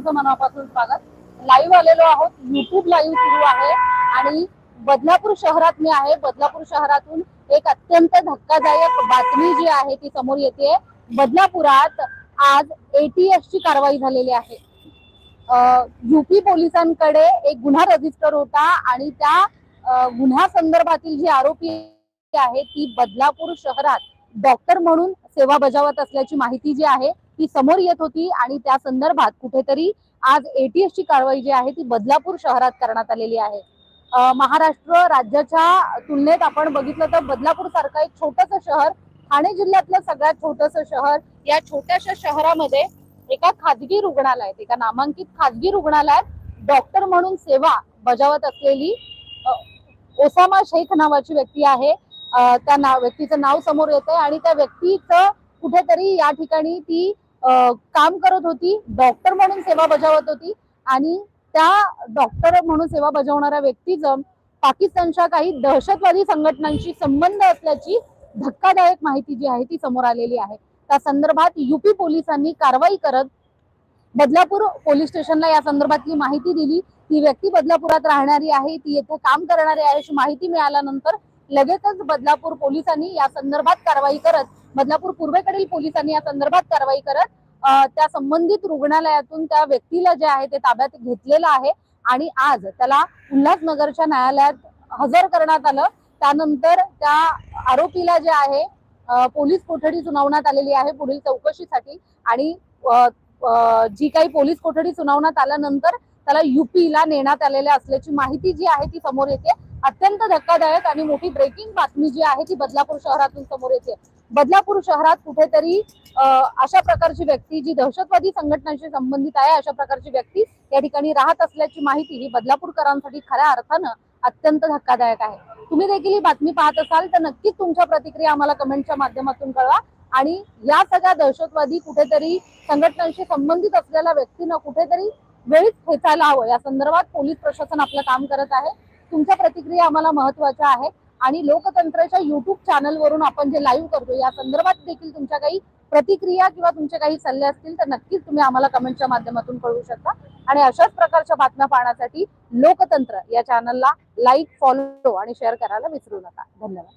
तुमचं मनापासून स्वागत. लाईव्ह आलेलो आहोत. युट्यूब लाईव्ह सुरू आहे. आणि बदलापूर शहरात मी आहे. बदलापूर शहरातून एक अत्यंत धक्कादायक बातमी जी आहे ती समोर येते बदलापुरात आज एटीएस ची कारवाई झालेली आहे. युपी पोलिसांकडे एक गुन्हा रजिस्टर होता आणि त्या गुन्हा गुन्ह्या संदर्भातील जी आरोपी आहे ती बदलापूर शहरात डॉक्टर म्हणून सेवा बजावत असल्याची माहिती जी आहे ती समोर येत होती आणि त्या संदर्भात कुठेतरी आज एटीएसची कारवाई जी आहे ती बदलापूर शहरात करण्यात आलेली आहे. महाराष्ट्र राज्याच्या तुलनेत आपण बघितलं तर बदलापूर सारखं एक छोटस शहर ठाणे जिल्ह्यातलं सगळ्यात छोटस शहर या छोट्याशा शहरामध्ये एका खाजगी रुग्णालयात एका नामांकित खाजगी रुग्णालयात डॉक्टर म्हणून सेवा बजावत असलेली ओसामा शेख नावाची व्यक्ती आहे. त्या नाव व्यक्तीचं नाव समोर येत आहे आणि त्या व्यक्तीचं कुठेतरी या ठिकाणी ती काम करत होती डॉक्टर म्हणून सेवा बजावत होती आणि त्या डॉक्टर म्हणून सेवा बजावणाऱ्या व्यक्तीचं पाकिस्तानच्या काही दहशतवादी संघटनांशी संबंध असल्याची धक्कादायक माहिती जी आहे ती समोर आलेली आहे. त्या संदर्भात युपी पोलिसांनी कारवाई करत बदलापूर पोलीस स्टेशनला या संदर्भातली माहिती दिली. ती व्यक्ती बदलापुरात राहणारी आहे ती येथे काम करणारी आहे अशी माहिती मिळाल्यानंतर लगेचच बदलापूर पोलिसांनी या संदर्भात कारवाई करत बदलापूर पूर्वेकडील पोलिसांनी या संदर्भात कारवाई करत त्या संबंधित रुग्णालयातून त्या व्यक्तीला जे आहे ते ताब्यात घेतलेलं आहे. आणि आज त्याला उल्हासनगरच्या न्यायालयात हजर करण्यात आलं. त्यानंतर त्या आरोपीला जे आहे पोलीस कोठडी सुनावण्यात आलेली आहे पुढील चौकशीसाठी. आणि जी काही पोलीस कोठडी सुनावण्यात आल्यानंतर त्याला युपीला नेण्यात आलेल्या असल्याची माहिती जी आहे ती समोर येते. अत्यंत धक्कादायक आणि मोठी ब्रेकिंग बातमी जी आहे ती बदलापूर शहरातून समोर येते. बदलापूर शहरात कुठेतरी अशा प्रकारची व्यक्ती जी दहशतवादी संघटनांशी संबंधित आहे अशा प्रकारची व्यक्ती या ठिकाणी राहत असल्याची माहिती ही बदलापूरकरांसाठी खऱ्या अर्थानं अत्यंत धक्कादायक आहे. तुम्ही देखील ही बातमी पाहत असाल तर नक्कीच तुमच्या प्रतिक्रिया आम्हाला कमेंटच्या माध्यमातून कळवा. आणि या सगळ्या दहशतवादी कुठेतरी संघटनांशी संबंधित असलेल्या व्यक्तींना कुठेतरी वेळीच खेचायला हवं. या संदर्भात पोलीस प्रशासन आपलं काम करत आहे. तुमच्या प्रतिक्रिया आम्हाला महत्त्वाच्या आहे आणि लोकतंत्राच्या युट्यूब चॅनलवरून आपण जे लाईव्ह करतो या संदर्भात देखील तुमच्या काही प्रतिक्रिया किंवा तुमचे काही सल्ले असतील तर नक्कीच तुम्ही आम्हाला कमेंटच्या माध्यमातून कळवू शकता. आणि अशाच प्रकारच्या बातम्या पाहण्यासाठी लोकतंत्र या चॅनलला लाईक फॉलो आणि शेअर करायला विसरू नका. धन्यवाद.